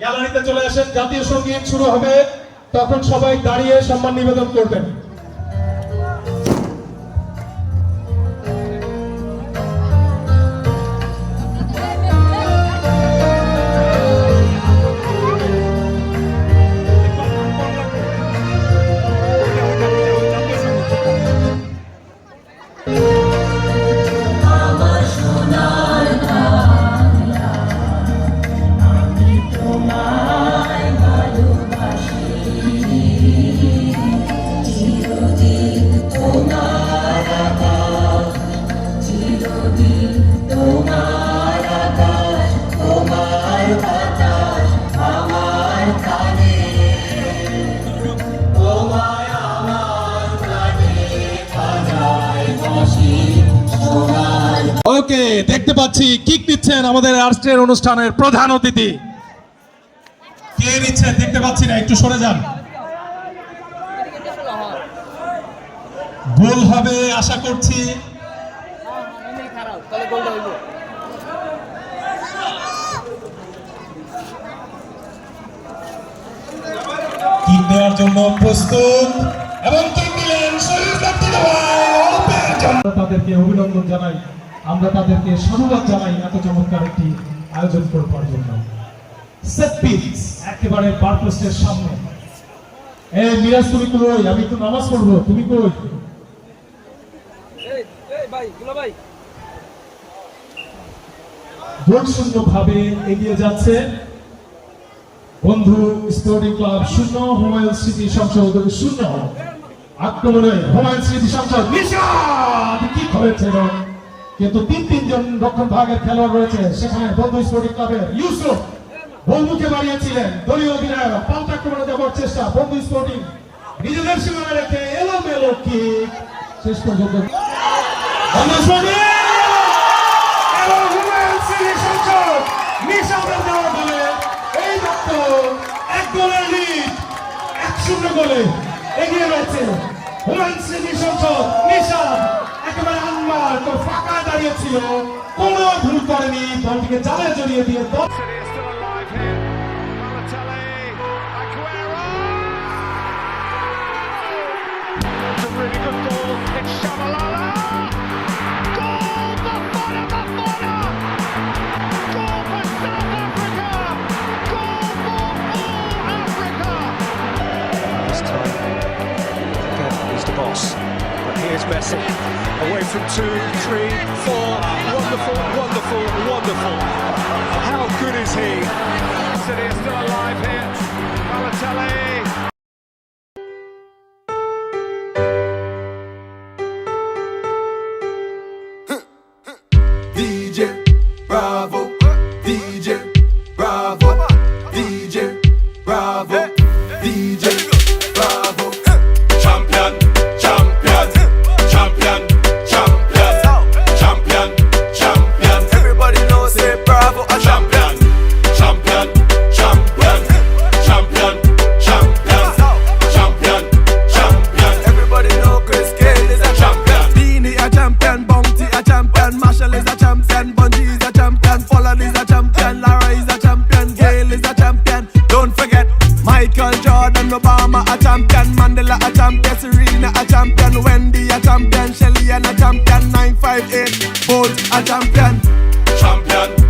গ্যালারিতে চলে আসেন জাতীয় সংগীত শুরু হবে তখন সবাই দাঁড়িয়ে সম্মান নিবেদন করবেন। ওকে দেখতে পাচ্ছি কিক দিচ্ছেন আমাদের রাষ্ট্রের অনুষ্ঠানের প্রধান অতিথি। কে দিচ্ছে দেখতে পাচ্ছি না, একটু সরে যান। গোল হবে, আশা করছি। কিক দেওয়ার জন্য প্রস্তুত, এবং কিক দিলেন তাদেরকে অভিনন্দন জানাই। আমরা তাদেরকে সাধুবাদ জানাই এত চমৎকার একটি আয়োজন করবার জন্য। সেট একেবারে পারপোস্টের সামনে। এই মিরাজ তুমি কই? আমি একটু নামাজ পড়ব তুমি কই? ভাবে এগিয়ে যাচ্ছে। বন্ধু স্পোর্টিং ক্লাব শূন্য হুমায়ুন স্মৃতি সংসদ শূন্য। আক্রমণে হুমায়ুন স্মৃতি সংসদ কি করেছিল কিন্তু তিন তিনজন রক্ষণ ভাগের খেলোয়াড় রয়েছে। সেখানে বন্ধু স্পোর্টিং ক্লাবের ইউসুফ বন্ধুকে বাড়িয়েছিলেন দলীয় অধিনায়ক পাল্টা আক্রমণে যাওয়ার চেষ্টা বন্ধু স্পোর্টিং। নিজেদের সীমানা রেখে এলো মেলো কিক শেষ পর্যন্ত। এগিয়ে রয়েছে। হুমায়ুন সিংহের সংসদ নিশাদ একেবারে আনমার তো ফাঁকা দাঁড়িয়েছিল। কোনো ভুল করেনি বলটিকে জালে জড়িয়ে দিয়ে It's City Messi. Away from two, three, four. Wonderful, wonderful, wonderful. How good is he? City is still alive here. Balotelli. DJ Bravo, DJ Bravo, DJ champion, Pollard is a champion, Lara is a champion, Gale is a champion. Don't forget Michael Jordan, Obama a champion, Mandela a champion, Serena a champion, Wendy a champion, Shelly and a champion, 958 Bolt a. Champion, champion,